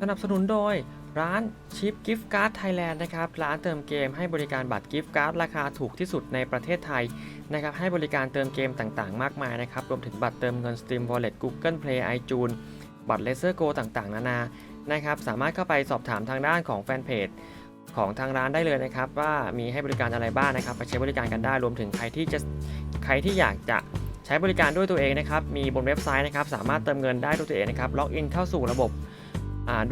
สนับสนุนโดยร้านชิปกิฟต์การ์ดไทยแลนด์นะครับร้านเติมเกมให้บริการบัตรกิฟต์การ์ดราคาถูกที่สุดในประเทศไทยนะครับให้บริการเติมเกมต่างๆ มากมายนะครับรวมถึงบัตรเติมเงิน Steam Wallet Google Play iTunes บัตร Laser Go ต่างๆ นานานะครับสามารถเข้าไปสอบถามทางด้านของแฟนเพจของทางร้านได้เลยนะครับ ว่ามีให้บริการอะไรบ้างนะครับไปใช้บริการกันได้รวมถึงใครที่จะใครที่อยากจะใช้บริการด้วยตัวเองนะครับมีบนเว็บไซต์นะครับสามารถเติมเงินได้ด้วยตัวเองนะครับล็อกอินเข้าสู่ระบบ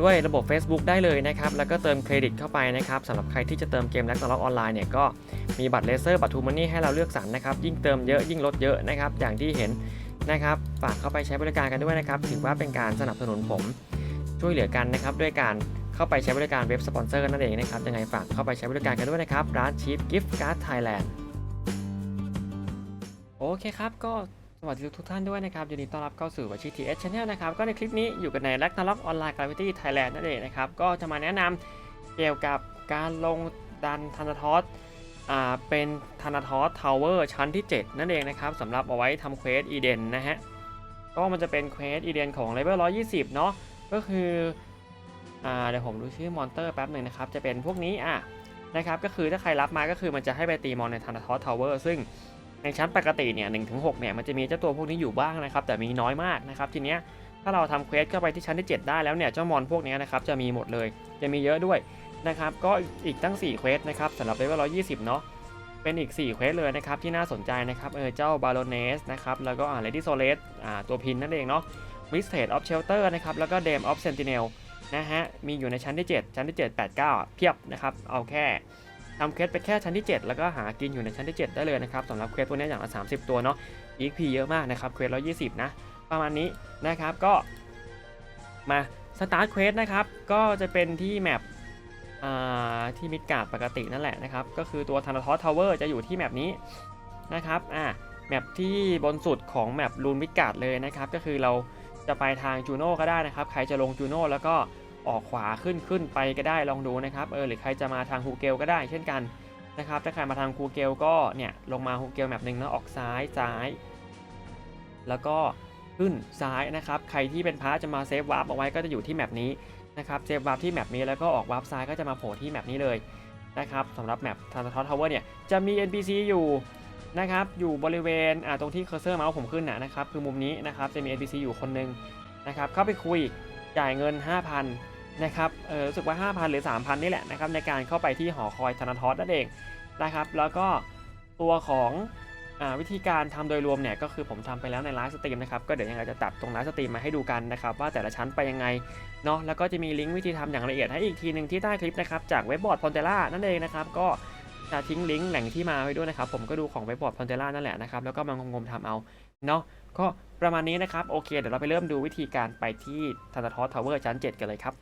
ด้วยระบบ Facebook ได้เลยนะครับ แล้วก็เติมเครดิตเข้าไปนะครับสำหรับใครที่จะเติมเกมแล็กตล็อกออนไลน์เนี่ยก็มีบัตรเลเซอร์บัตรทูมันนี่ให้เราเลือกสรรนะครับ ยิ่งเติมเยอะยิ่งลดเยอะนะครับ อย่างที่เห็นนะครับ ฝากเข้าไปใช้บริการกันด้วยนะครับ ถือว่าเป็นการสนับสนุนผมช่วยเหลือกันนะครับ ด้วยการเข้าไปใช้บริการเว็บสปอนเซอร์นั่นเองนะครับ ยังไงฝากเข้าไปใช้บริการกันด้วยนะครับ ร้าน Cheap Gift Card Thailand โอเคครับก็ สวัสดีทุกท่านด้วยนะครับยินดีต้อนรับเข้าสู่วัชิทีเอชแนลนะครับก็ในคลิปนี้อยู่กันใน r a g n a r o k Online Gravity Thailand นั่นเองนะครับก็จะมาแนะนำเกี่ยวกับการลงดันธนทอสอ่าเป็นธนทอสทาวเวอร์ชั้นที่ 7 นั่นเองนะครับสำหรับเอาไว้ทำเควสอีเดนนะฮะก็มันจะเป็นเควสอีเดนของเลเวล120 เนาะก็คืออ่าเดี๋ยวผมดูชื่อมอนเตอร์แป๊บหนึ่งนะครับจะเป็นพวกนี้อะนะครับก็คือถ้าใครรับมาก็คือมันจะให้ไปตีมอนในธนทอสทาวเวอร์ซึ่ง ในชั้นปกติเนี่ยหนึ่งถึงหเนี่ยมันจะมีเจ้าตัวพวกนี้อยู่บ้างนะครับแต่มีน้อยมากนะครับทีเนี้ยถ้าเราทำเควสเข้าไปที่ชั้นที่ 7 ได้แล้วเนี่ยเจ้ามอนพวกนี้นะครับจะมีหมดเลยจะมีเยอะด้วยนะครับก็อีกตั้ง4เควสนะครับสำหรับเลเวล120 เนาะเป็นอีก4เควสเลยนะครับที่น่าสนใจนะครับเออเจ้าบาโลเนสนะครับแล้วก็อ่าเลดี้โซเลสอ่าตัวพินนั่นเองเนาะวิสเทดออฟเชลเตอร์นะครับแล้วก็เดมออฟเซนติเนลนะฮะมีอยู่ในชั้นที่ 7 ชั้นที่ 7 8 9 เพียบนะครับเอาแค่ ทำเควสไปแค่ชั้นที่ 7 แล้วก็หากินอยู่ในชั้นที่ 7 ได้เลยนะครับสำหรับเควสพวกนี้อย่างละ30 ตัวเนาะ EXP เยอะมากนะครับเควส120นะ ประมาณนี้นะครับก็มาสตาร์ทเควสนะครับ ก็จะเป็นที่แมปที่มิดการ์ดปกตินั่นแหละนะครับ ก็คือตัวธนาทอสทาวเวอร์จะอยู่ที่แมปนี้นะครับอ่าแมปที่บนสุดของแมปลูนมิดการ์ดเลยนะครับ ก็คือเราจะไปทางจูโน่ก็ได้นะครับ ใครจะลงจูโน่แล้วก็ ออกขวาขึ้นขึ้นไปก็ได้ลองดูนะครับเออหรือใครจะมาทางฮูเกลก็ได้เช่นกันนะครับถ้าใครมาทางฮูเกลก็เนี่ยลงมาฮูเกลแบบหนึ่งนะออกซ้ายซ้าย แล้วก็ขึ้นซ้ายนะครับใครที่เป็นพาร์ทจะมาเซฟวาร์ปเอาไว้ก็จะอยู่ที่แมปนี้นะครับเซฟวาร์ปที่แมปนี้แล้วก็ออกวาร์ปซ้ายก็จะมาโผล่ที่แมปนี้เลยนะครับสำหรับแมปทางทอทาวเวอร์เนี่ยจะมี NPC อยู่นะครับอยู่บริเวณตรงที่เคอร์เซอร์เมาส์ผมขึ้นนะครับคือมุมนี้นะครับจะมี NPC อยู่คนหนึ่งนะครับเข้าไปคุยจ่ายเงิน 5,000 นะครับเออรู้สึกว่า 5,000 หรือ 3,000 นี่แหละนะครับในการเข้าไปที่หอคอยธนาทอสนั่นเองนะครับ แล้วก็ตัวของอวิธีการทำโดยรวมเนี่ยก็คือผมทำไปแล้วในไลฟ์สตรีมนะครับก็เดี๋ยวยังไงจะตัดตรงไลฟ์สตรีมมาให้ดูกันนะครับว่าแต่ละชั้นไปยังไงเนาะแล้วก็จะมีลิงก์วิธีทำอย่างละเอียดให้อีกทีหนึ่งที่ใต้คลิปนะครับจากเว็บบอร์ดพอนเทล่านั่นเองนะครับก็จะทิ้งลิงก์แหล่งที่มาไว้ด้วยนะครับผมก็ดูของเว็บบอร์ดพอนเทล่านั่นแหละนะครับแล้วก็มางมๆทำเอาเนาะก็ประมาณนี้นะครับโอเค เดี๋ยวเราไปเริ่มดูวิธีการไปที่ธนาทอสทาวเวอร์ชั้น 7 กันเลยครับ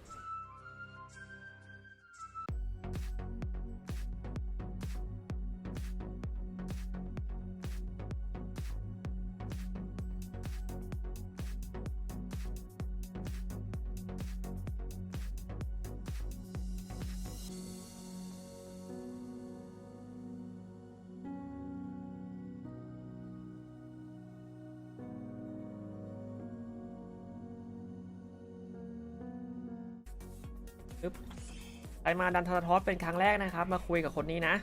ไปมาดันทาทอสเป็นครั้งแรกนะครับ มาคุยกับคนนี้นะ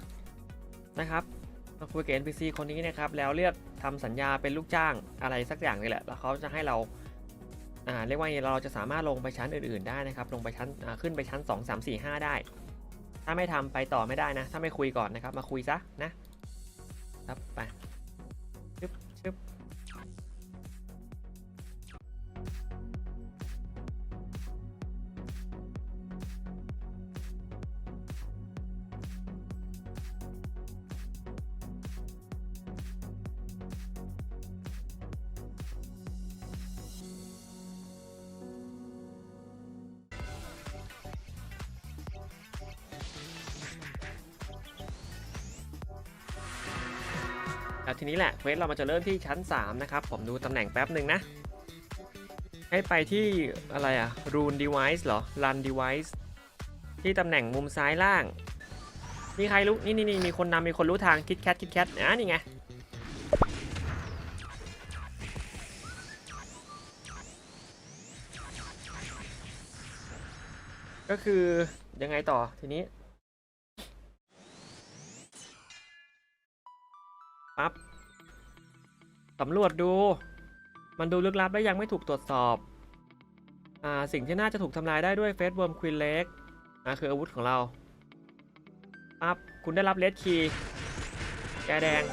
นะครับมาคุยกับ NPC คนนี้นะครับ แล้วเลือกทำสัญญาเป็นลูกจ้างอะไรสักอย่างนี่แหละ แล้วเขาจะให้เราอ่าเรียกว่าเราจะสามารถลงไปชั้นอื่นๆได้นะครับ ลงไปชั้นขึ้นไปชั้น 2 3 4 5 ได้ ถ้าไม่ทำไปต่อไม่ได้นะ ถ้าไม่คุยก่อนนะครับ มาคุยซะนะครับไปชึบชึบ ทีนี้แหละเควสเรามันจะเริ่มที่ชั้น 3 นะครับ ผมดูตำแหน่งแป๊บหนึ่งนะ ให้ไปที่อะไรอะ Rune Device เหรอ Run Device ที่ตำแหน่งมุมซ้ายล่าง มีใครรู้นี่นี่นี่มีคนนำมีคนรู้ทางคิดแคทคิดแคทอะนี่ไงก็คือยังไงต่อทีนี้ ปั๊บสำรวจดู มันดูลึกลับและยังไม่ถูกตรวจสอบ อ่า สิ่งที่น่าจะถูกทำลายได้ด้วยเฟสเวิร์มควินเล็กอ่าคืออาวุธของเราปั๊บคุณได้รับเลดคีย์แกแดง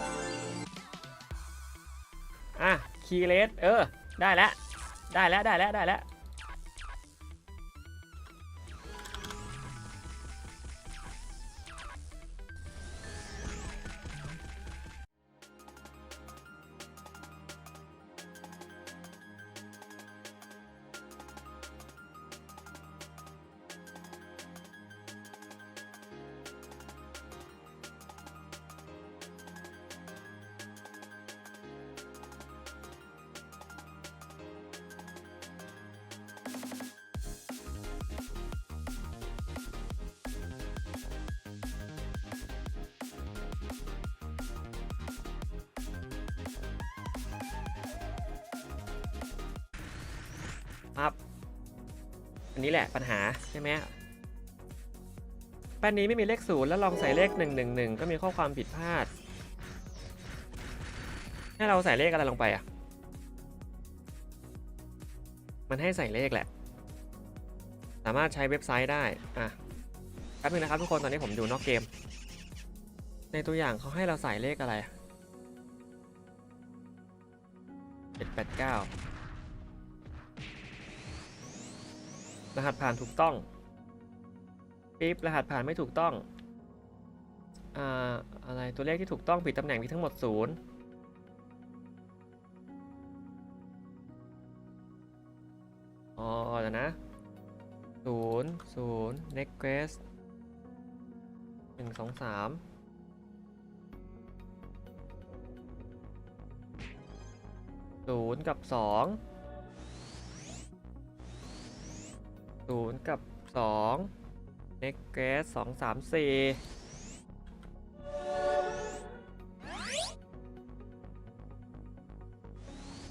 อะคีย์เลสเออ ได้แล้ว ได้แล้ว ได้แล้ว ได้แล้ว อัพ อันนี้แหละปัญหาใช่ไหมแป้นนี้ไม่มีเลขศูนย์แล้วลองใส่เลข 111 ก็มีข้อความผิดพลาด ให้เราใส่เลขอะไรลงไปอะ มันให้ใส่เลขแหละ สามารถใช้เว็บไซต์ได้ อะแป๊บนึงนะครับทุกคนตอนนี้ผมอยู่นอกเกม ในตัวอย่างเขาให้เราใส่เลขอะไรเจ็ดแปดเก้า รหัสผ่านถูกต้องปิ๊บรหัสผ่านไม่ถูกต้องอ่าอะไรตัวเลขที่ถูกต้องผิดตำแหน่งมีทั้งหมดศูนย์อ๋อเดี๋ยวนะศูนย์ศูนย์ next หนึ่งสองสามศูนย์กับสอง ศูนย์กับสองเน็กเกสสองสามสี่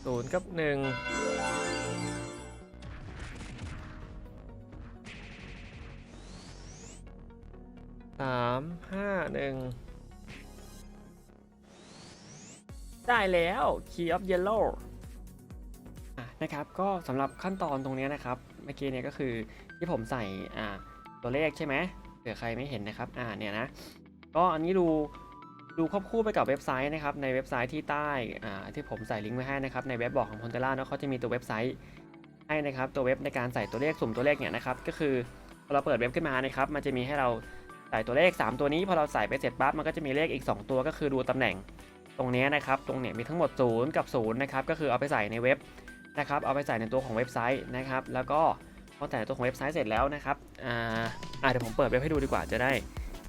ศูนย์กับหนึ่งสามห้าหนึ่งได้แล้ว Key of Yellow อ่ นะครับก็สำหรับขั้นตอนตรงนี้นะครับเมื่อกี้เนี่ยก็คือที่ผมใส่อ่าตัวเลขใช่ไหมเผื่อใครไม่เห็นนะครับอ่าเนี่ยนะก็อันนี้ดูดูควบคู่ไปกับเว็บไซต์นะครับในเว็บไซต์ที่ใต้อ่าที่ผมใส่ลิงก์ไว้ให้นะครับในเว็บบอกของพอนเทล่าเนาะเขาจะมีตัวเว็บไซต์ให้นะครับตัวเว็บในการใส่ตัวเลขสุ่มตัวเลขเนี่ยนะครับก็คือพอเราเปิดเว็บขึ้นมานะครับมันจะมีให้เราใส่ตัวเลข 3 ตัวนี้พอเราใส่ไปเสร็จปั๊บมันก็จะมีเลขอีก 2 ตัวก็คือดูตำแหน่งตรงนี้นะครับตรงเนี้ยมีทั้งหมด 0 กับ0นะครับก็คือเอาไปใส่ในเว็บ นะครับเอาไปใส่ในตัวของเว็บไซต์นะครับ แล้วก็พอใส่ในตัวของเว็บไซต์เสร็จแล้วนะครับอ่าอ่าเดี๋ยวผมเปิดเว็บให้ดูดีกว่าจะได้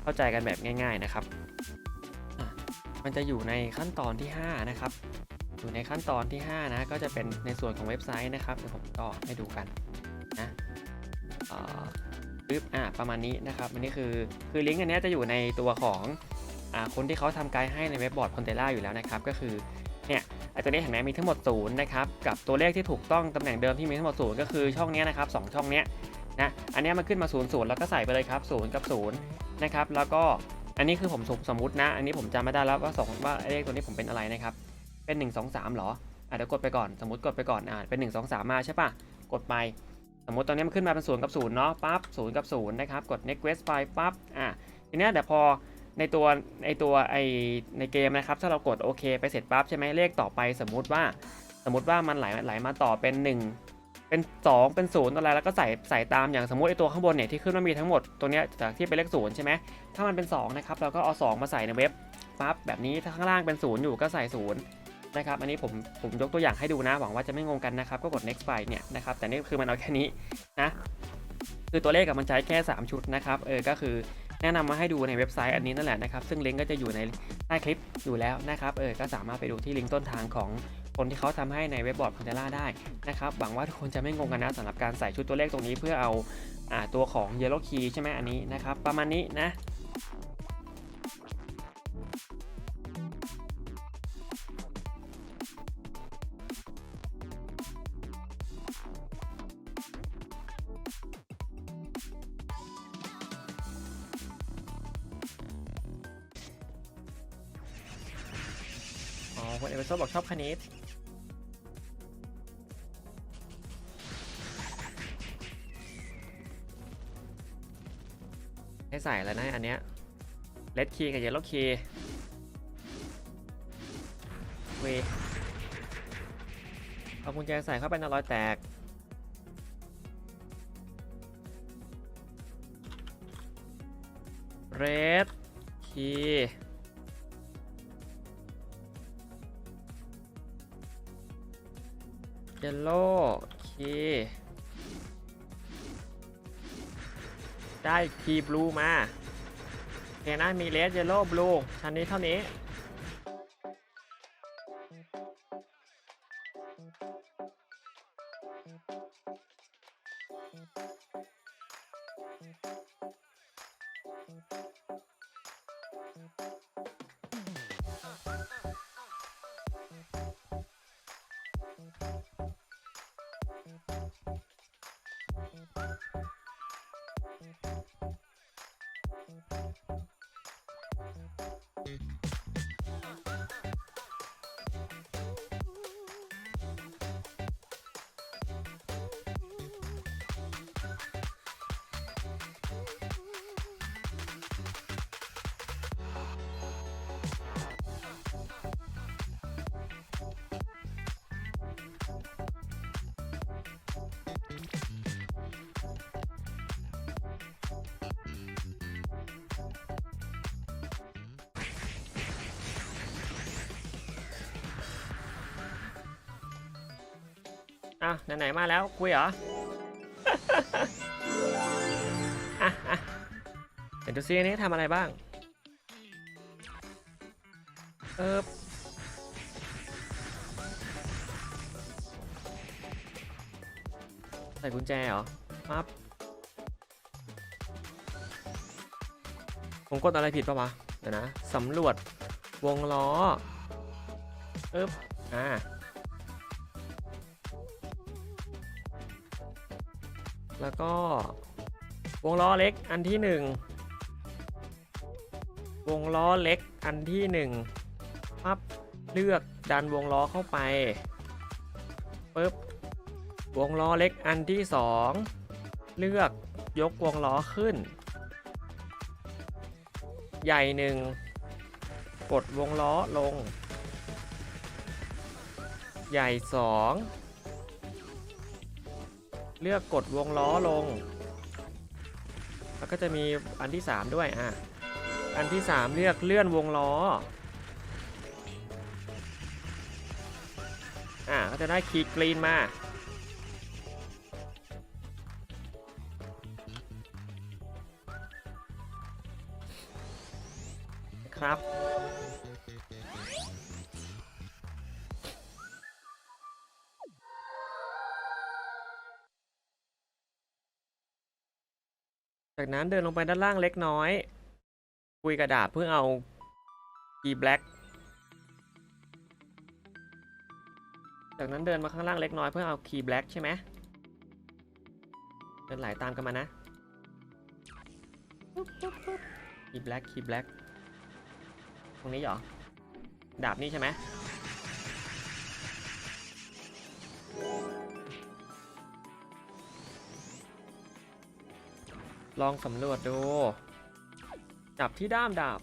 เข้าใจกันแบบง่าย ๆนะครับ มันจะอยู่ในขั้นตอนที่ 5 นะครับ อยู่ในขั้นตอนที่ 5 นะ ก็จะเป็นในส่วนของเว็บไซต์นะครับเดี๋ยวผมก็ให้ดูกันนะอ่าปึ๊บอ่าประมาณนี้นะครับอันนี้คือคือลิงก์อันนี้จะอยู่ในตัวของอ่าคนที่เขาทำไกด์ให้ในเว็บบอร์ดคอนเทล่าอยู่แล้วนะครับ ก็คือ ตัวนี้เห็นไหมมีทั้งหมดศูนย์นะครับกับตัวเลขที่ถูกต้องตำแหน่งเดิมที่มีทั้งหมดศูนย์ก็คือช่องนี้นะครับสองช่องนี้นะอันนี้มันขึ้นมา0ูนย์แล้วก็ใส่ไปเลยครับศูนย์กับศูนย์นะครับแล้วก็อันนี้คือผมสมสมุตินะ อันนี้ผมจำไม่ได้แล้วว่าสองว่าเลขตัวนี้ผมเป็นอะไรนะครับเป็น 1 2 3หรออะเดี๋ยวกดไปก่อนสมมติกดไปก่อนอ่าเป็น 1 2 3 มาใช่ปะกดไป สมมติตอนนี้มันขึ้นมาเป็นศูนย์กับศูนย์เนาะปั๊บศูนย์กับศูนย์นะครับกด next quest ไปปั๊บอะทีเนี้เดี๋ยวพอ ในตัวในตัวไอในเกมนะครับ ถ้าเรากดโอเคไปเสร็จปั๊บใช่ไหมเลขต่อไป สมมุติว่า สมมติว่ามันไหลไหลมาต่อเป็น 1 เป็น 2 เป็น0อะไรแล้วก็ใส่ใส่ตามอย่างสมมติไอตัวข้างบนเนี่ยที่ขึ้นว่ามีทั้งหมดตัวเนี้ยจากที่เป็นเลขศูนย์ใช่ไหมถ้ามันเป็น2นะครับเราก็เอา2มาใส่ในเว็บปั๊บแบบนี้ถ้าข้างล่างเป็น0อยู่ก็ใส่0นะครับอันนี้ผมผมยกตัวอย่างให้ดูนะหวังว่าจะไม่งงกันนะครับก็กด next ไปเนี่ยนะครับแต่นี่คือมันเอาแค่นี้นะคือตัวเลขกับมันใช้แค่ 3 ชุดนะครับเออก็คือ แนะนำมาให้ดูในเว็บไซต์อันนี้นั่นแหละนะครับ ซึ่งลิงก์ก็จะอยู่ในใต้คลิปอยู่แล้วนะครับเออก็สามารถไปดูที่ลิงก์ต้นทางของคนที่เขาทำให้ในเว็บบอร์ดคอนเทล่าได้นะครับหวังว่าทุกคนจะไม่งงกันนะสำหรับการใส่ชุดตัวเลขตรงนี้เพื่อเอาอ่าตัวของ Yellow Key ใช่ไหมอันนี้นะครับประมาณนี้นะ ซบอกชอบคณิตให้ใส่แล้วนะอันเนี้ยเลดคีกับเยลโล่คีเวเอากุญแจใส่เข้าไปในรอยแตก เรดคี เยลโล่คีได้คีบลูมาโอเคนะมีเลสเยลโล่บลูชั้นนี้เท่านี้ Thank อะไหนๆมาแล้วคุยเหรออะอะเดี๋ยวดูซิอันนี้ทำอะไรบ้าง เออใส่กุญแจเหรอปั๊บผมกดอะไรผิดปะวะ เดี๋ยวนะ สำรวจวงล้อปึ๊บอ่า แล้วก็วงล้อเล็กอันที่หนึ่งวงล้อเล็กอันที่หนึ่งปั๊บเลือกดันวงล้อเข้าไปปึ๊บวงล้อเล็กอันที่สองเลือกยกวงล้อขึ้น ใหญ่หนึ่งกดวงล้อลง ใหญ่สอง เลือกกดวงล้อลง แล้วก็จะมีอันที่ 3 ด้วยอะอันที่ 3 เลือกเลื่อนวงล้ออะก็จะได้คีย์กรีนมาครับ จากนั้นเดินลงไปด้านล่างเล็กน้อย คุยกระดาษเพื่อเอาคีย์แบล็กจากนั้นเดินมาข้างล่างเล็กน้อยเพื่อเอาคีย์แบล็กใช่ไหมเดินไหลตามกันมานะคีย์แบล็กคีย์แบล็กตรงนี้เหรอ ดาบนี่ใช่ไหม ลองสำรวจดู จับที่ด้ามดาบ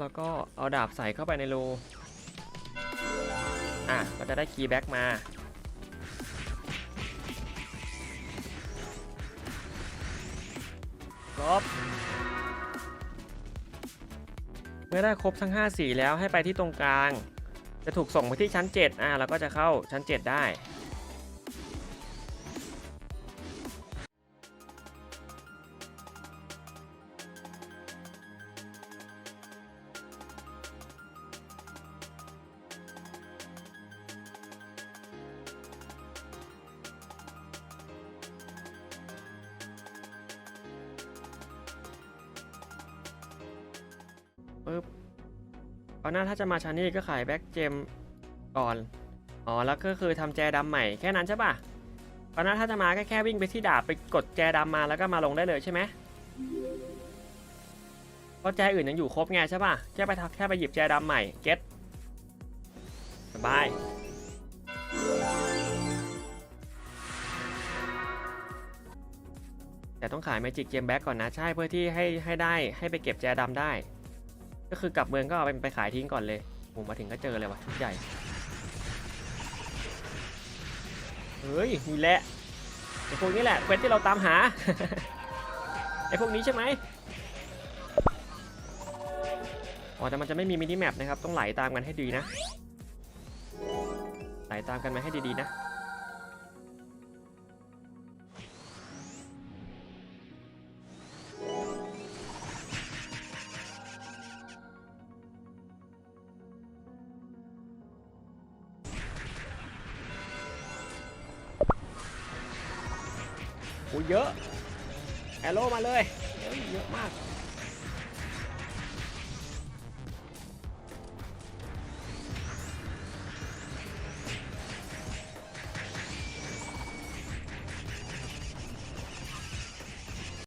แล้วก็เอาดาบใส่เข้าไปในรูอะก็จะได้คีย์แบ็กมา ครบ เมื่อได้ครบทั้ง 5 สีแล้วให้ไปที่ตรงกลาง จะถูกส่งไปที่ชั้น 7 อะเราก็จะเข้าชั้น 7 ได้ ปึ๊บเอาหน้าถ้าจะมาชานี่ก็ขายแบ็กเจมก่อน อ๋อ แล้วก็คือทำแจดำใหม่แค่นั้นใช่ปะเอาหน้าถ้าจะมาก็แค่วิ่งไปที่ดาบไปกดแจดำมาแล้วก็มาลงได้เลยใช่ไหมเพราะแจอื่นยังอยู่ครบไงใช่ปะแค่ไปทักแค่ไปหยิบแจดำใหม่ เก็ตสบายแต่ต้องขาย Magic Gem Back ก่อนนะ ใช่เพื่อที่ให้ให้ได้ให้ไปเก็บแจดำได้ ก็คือกลับเมืองก็เอาไปไปขายทิ้งก่อนเลยผมมาถึงก็เจอเลยว่ะชุดใหญ่ เฮ้ยนี่แหละไอพวกนี้แหละเควสที่เราตามหาไอพวกนี้ใช่ไหมอ๋อแต่มันจะไม่มีมินิแมปนะครับ ต้องไหลตามกันให้ดีนะไหลตามกันมาให้ดีๆนะ เยอะแอโร่มาเลยเฮ้ยเยอะมาก